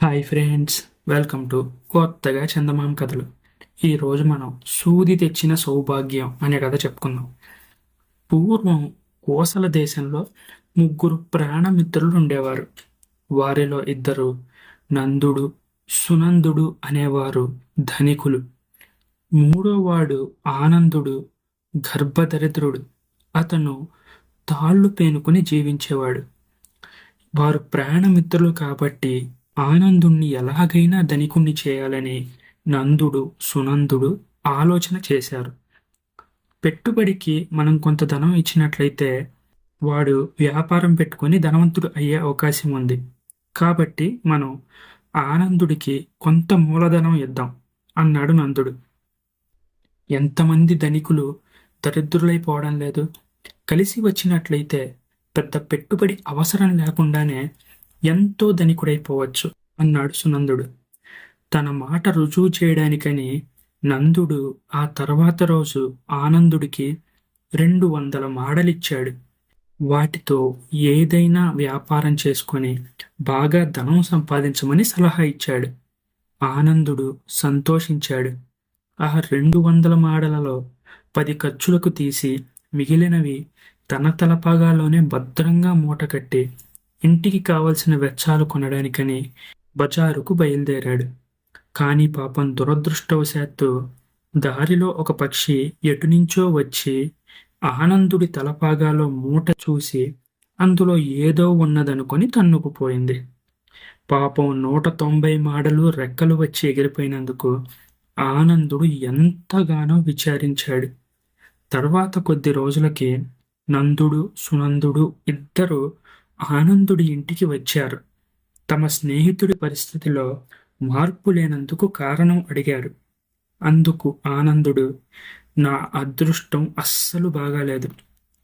Hi friends welcome to కొత్తగా చందమామ కథలు. ఈరోజు మనం సూది తెచ్చిన సౌభాగ్యం అనే కథ చెప్పుకుందాం. పూర్వం కోసల దేశంలో ముగ్గురు ప్రాణమిత్రులు ఉండేవారు. వారిలో ఇద్దరు నందుడు సునందుడు అనేవారు ధనికులు. మూడోవాడు ఆనందుడు గర్భదరిద్రుడు అతను తాళ్ళు పేనుకుని జీవించేవాడు. వారు ప్రాణమిత్రులు కాబట్టి ఆనందుణ్ణి ఎలాగైనా ధనికుణ్ణి చేయాలని నందుడు సునందుడు ఆలోచన చేశారు. పెట్టుబడికి మనం కొంత ధనం ఇచ్చినట్లయితే వాడు వ్యాపారం పెట్టుకొని ధనవంతుడు అయ్యే అవకాశం ఉంది. కాబట్టి మనం ఆనందుడికి కొంత మూలధనం ఇద్దాం అన్నాడు నందుడు. ఎంతమంది ధనికులు దరిద్రులైపోవడం లేదు. కలిసి వచ్చినట్లయితే పెద్ద పెట్టుబడి అవసరం లేకుండానే ఎంతో ధనికుడైపోవచ్చు అన్నాడు సునందుడు. తన మాట రుజువు చేయడానికని నందుడు ఆ తర్వాత రోజు ఆనందుడికి రెండు వందల మాడలిచ్చాడు. వాటితో ఏదైనా వ్యాపారం చేసుకొని బాగా ధనం సంపాదించమని సలహా ఇచ్చాడు. ఆనందుడు సంతోషించాడు. ఆ రెండు వందల మాడలలో పది ఖర్చులకు తీసి మిగిలినవి తన తలపాగాలోనే భద్రంగా మూటకట్టి ఇంటికి కావలసిన వెచ్చాలు కొనడానికని బజారుకు బయలుదేరాడు. కానీ పాపం దురదృష్టవశాత్తు దారిలో ఒక పక్షి ఎటునుంచో వచ్చి ఆనందుడి తలపాగాలో మూట చూసి అందులో ఏదో ఉన్నదనుకొని తన్నుకుపోయింది. పాపం నూట తొంభై మాడలు రెక్కలు వచ్చి ఎగిరిపోయినందుకు ఆనందుడు ఎంతగానో విచారించాడు. తర్వాత కొద్ది రోజులకి నందుడు సునందుడు ఇద్దరు ఆనందుడి ఇంటికి వచ్చారు. తమ స్నేహితుడి పరిస్థితిలో మార్పు లేనందుకు కారణం అడిగారు. అందుకు ఆనందుడు నా అదృష్టం అస్సలు బాగాలేదు.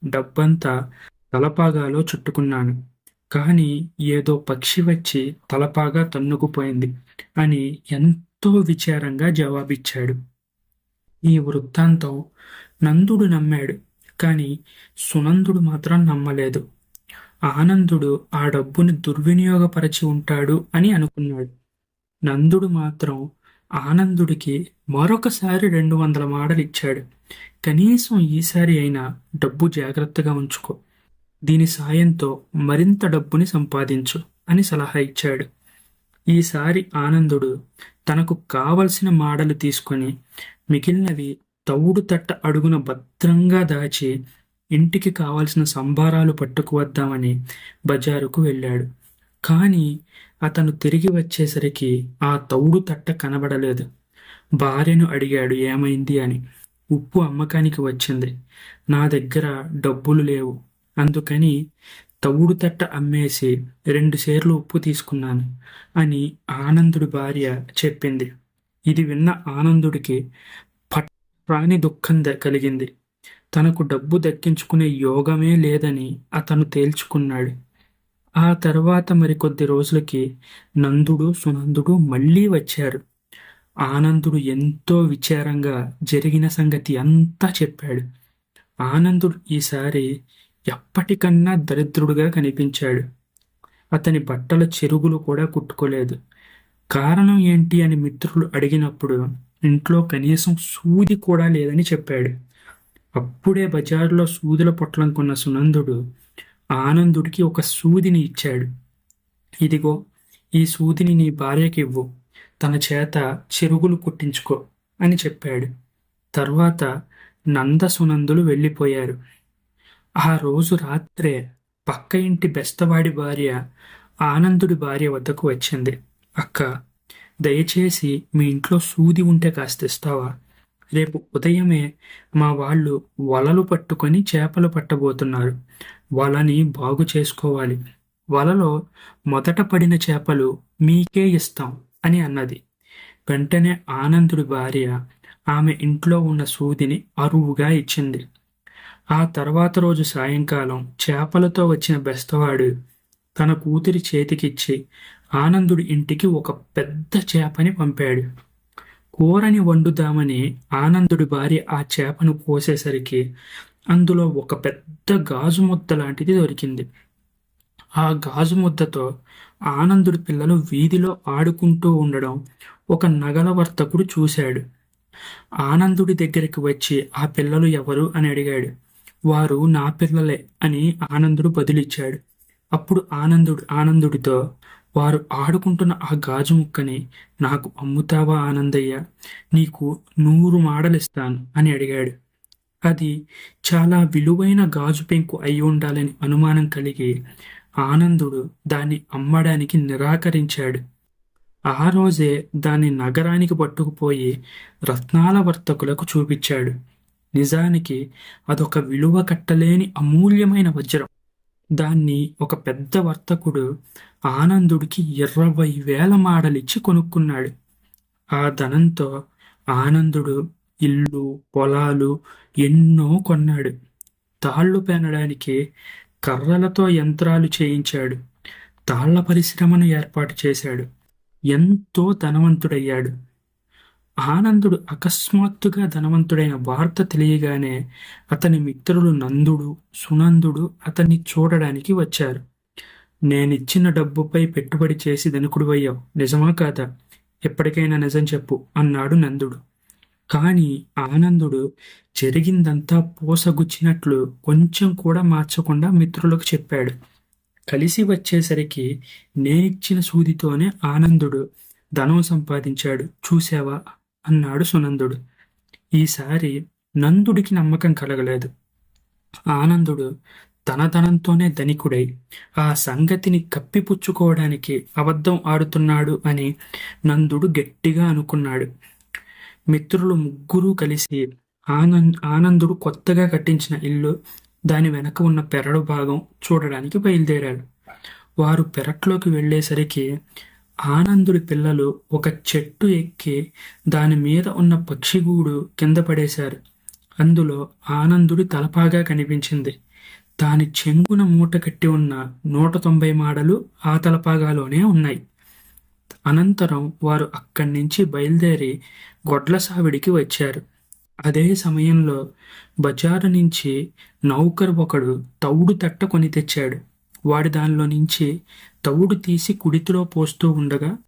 డబ్బంతా తలపాగాలో చుట్టుకున్నాను. కానీ ఏదో పక్షి వచ్చి తలపాగా తన్నుకుపోయింది అని ఎంతో విచారంగా జవాబిచ్చాడు. ఈ వృత్తాంతం నందుడు నమ్మాడు కానీ సునందుడు మాత్రం నమ్మలేదు. ఆనందుడు ఆ డబ్బుని దుర్వినియోగపరచి ఉంటాడు అని అనుకున్నాడు. నందుడు మాత్రం ఆనందుడికి మరొకసారి రెండు వందల మాడలు ఇచ్చాడు. కనీసం ఈసారి అయినా డబ్బు జాగ్రత్తగా ఉంచుకో. దీని సాయంతో మరింత డబ్బుని సంపాదించు అని సలహా ఇచ్చాడు. ఈసారి ఆనందుడు తనకు కావలసిన మాడలు తీసుకొని మిగిలినవి తవుడు తట్ట అడుగున భద్రంగా దాచి ఇంటికి కావలసిన సంభారాలు పట్టుకువద్దామని బజారుకు వెళ్ళాడు. కానీ అతను తిరిగి వచ్చేసరికి ఆ తౌడు తట్ట కనబడలేదు. భార్యను అడిగాడు ఏమైంది? అని. ఉప్పు అమ్మకానికి వచ్చింది. నా దగ్గర డబ్బులు లేవు. అందుకని తవుడు తట్ట అమ్మేసి రెండు సేర్లు ఉప్పు తీసుకున్నాను అని ఆనందుడి భార్య చెప్పింది. ఇది విన్న ఆనందుడికి పట్రాని దుఃఖం కలిగింది. తనకు డబ్బు దక్కించుకునే యోగమే లేదని అతను తేల్చుకున్నాడు. ఆ తర్వాత మరికొద్ది రోజులకి నందుడు సునందుడు మళ్ళీ వచ్చారు. ఆనందుడు ఎంతో విచారంగా జరిగిన సంగతి అంతా చెప్పాడు. ఆనందుడు ఈసారి ఎప్పటికన్నా దరిద్రుడుగా కనిపించాడు. అతని బట్టల చెరుగులు కూడా కుట్టుకోలేదు. కారణం ఏంటి అని మిత్రులు అడిగినప్పుడు ఇంట్లో కనీసం సూది కూడా లేదని చెప్పాడు. అప్పుడే బజారులో సూదుల పొట్లం కొన్న సునందుడు ఆనందుడికి ఒక సూదిని ఇచ్చాడు. ఇదిగో ఈ సూదిని నీ భార్యకి ఇవ్వు తన చేత చెరుగులు కుట్టించుకో అని చెప్పాడు. తర్వాత నంద సునందులు వెళ్ళిపోయారు. ఆ రోజు రాత్రే పక్క ఇంటి బెస్తవాడి భార్య ఆనందుడి భార్య వద్దకు వచ్చింది. అక్క దయచేసి మీ ఇంట్లో సూది ఉంటే కాస్త ఇస్తావా రేపు ఉదయమే మా వాళ్ళు వలలు పట్టుకొని చేపలు పట్టబోతున్నారు. వలని బాగు చేసుకోవాలి. వలలో మొదట పడిన చేపలు మీకే ఇస్తాం అని అన్నది. వెంటనే ఆనందుడి భార్య ఆమె ఇంట్లో ఉన్న సూదిని అరువుగా ఇచ్చింది. ఆ తర్వాత రోజు సాయంకాలం చేపలతో వచ్చిన బెస్తవాడు తన కూతురి చేతికిచ్చి ఆనందుడి ఇంటికి ఒక పెద్ద చేపని పంపాడు. కూరని వండుదామని ఆనందుడి భార్య ఆ చేపను కోసేసరికి అందులో ఒక పెద్ద గాజు ముద్ద లాంటిది దొరికింది. ఆ గాజు ముద్దతో ఆనందుడి పిల్లలు వీధిలో ఆడుకుంటూ ఉండడం ఒక నగల వర్తకుడు చూశాడు. ఆనందుడి దగ్గరికి వచ్చి ఆ పిల్లలు ఎవరు? అని అడిగాడు. వారు నా పిల్లలే అని ఆనందుడు బదులిచ్చాడు. అప్పుడు ఆనందుడు ఆనందుడితో వారు ఆడుకుంటున్న ఆ గాజు ముక్కని నాకు అమ్ముతావా ఆనందయ్య? నీకు నూరు మాడలిస్తాను అని అడిగాడు. అది చాలా విలువైన గాజు పెంకు అయి ఉండాలని అనుమానం కలిగి ఆనందుడు దాన్ని అమ్మడానికి నిరాకరించాడు. ఆ రోజే దాన్ని నగరానికి పట్టుకుపోయి రత్నాల వర్తకులకు చూపించాడు. నిజానికి అదొక విలువ కట్టలేని అమూల్యమైన వజ్రం. దాన్ని ఒక పెద్ద వర్తకుడు ఆనందుడికి ఇరవై వేల మాడలిచ్చి కొనుక్కున్నాడు. ఆ ధనంతో ఆనందుడు ఇల్లు పొలాలు ఎన్నో కొన్నాడు. తాళ్ళు పెనడానికి కర్రలతో యంత్రాలు చేయించాడు. తాళ్ళ పరిశ్రమను ఏర్పాటు చేశాడు. ఎంతో ధనవంతుడయ్యాడు. ఆనందుడు అకస్మాత్తుగా ధనవంతుడైన వార్త తెలియగానే అతని మిత్రులు నందుడు సునందుడు అతన్ని చూడడానికి వచ్చారు. నేనిచ్చిన డబ్బుపై పెట్టుబడి చేసి ధనికుడివయ్యావు. నిజమా కాదా? ఎప్పటికైనా నిజం చెప్పు అన్నాడు నందుడు. కానీ ఆనందుడు జరిగిందంతా పోసగుచ్చినట్లు కొంచెం కూడా మార్చకుండా మిత్రులకు చెప్పాడు. కలిసి వచ్చేసరికి నేనిచ్చిన సూదితోనే ఆనందుడు ధనం సంపాదించాడు. చూసావా అన్నాడు సునందుడు. ఈసారి నందుడికి నమ్మకం కలగలేదు. ఆనందుడు తనతనంతోనే ధనికుడై ఆ సంగతిని కప్పిపుచ్చుకోవడానికి అబద్ధం ఆడుతున్నాడు అని నందుడు గట్టిగా అనుకున్నాడు. మిత్రులు ముగ్గురూ కలిసి ఆనంద్ ఆనందుడు కొత్తగా కట్టించిన ఇల్లు దాని వెనక ఉన్న పెరడు భాగం చూడడానికి బయలుదేరాడు వారు పెరట్లోకి వెళ్ళేసరికి ఆనందుడి పిల్లలు ఒక చెట్టు ఎక్కి దాని మీద ఉన్న పక్షిగూడు కింద పడేశారు. అందులో ఆనందుడి తలపాగా కనిపించింది. దాని చెంగున మూట కట్టి ఉన్న నూట తొంభై మాడలు ఆ తలపాగాలోనే ఉన్నాయి. అనంతరం వారు అక్కడి నుంచి బయలుదేరి గొడ్ల సావిడికి వచ్చారు. అదే సమయంలో బజారు నుంచి నౌకర్ ఒకడు తౌడు తట్ట కొని తెచ్చాడు. వాడి దానిలో నుంచి తవుడు తీసి కుడితిలో పోస్తూ ఉండగా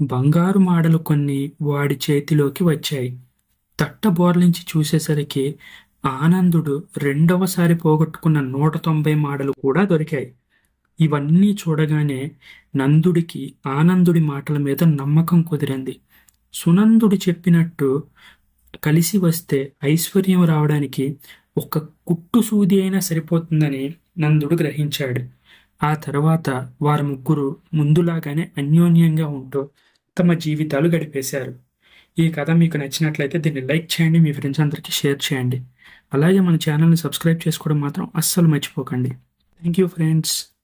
బంగారు మాడలు కొన్ని వాడి చేతిలోకి వచ్చాయి. తట్ట బోర్లించి చూసేసరికి ఆనందుడు రెండవసారి పోగొట్టుకున్న నూట తొంభై మాడలు కూడా దొరికాయి. ఇవన్నీ చూడగానే నందుడికి ఆనందుడి మాటల మీద నమ్మకం కుదిరింది. సునందుడు చెప్పినట్టు కలిసి వస్తే ఐశ్వర్యం రావడానికి ఒక కుట్టు సూది అయినా సరిపోతుందని నందుడు గ్రహించాడు. ఆ తర్వాత వారు ముగ్గురు ముందులాగానే అన్యోన్యంగా ఉంటూ తమ జీవితాలు గడిపేశారు. ఈ కథ మీకు నచ్చినట్లయితే దీన్ని లైక్ చేయండి మీ ఫ్రెండ్స్ అందరికీ షేర్ చేయండి. అలాగే మన ఛానల్ని సబ్స్క్రైబ్ చేసుకోవడం మాత్రం అస్సలు మర్చిపోకండి. Thank you friends.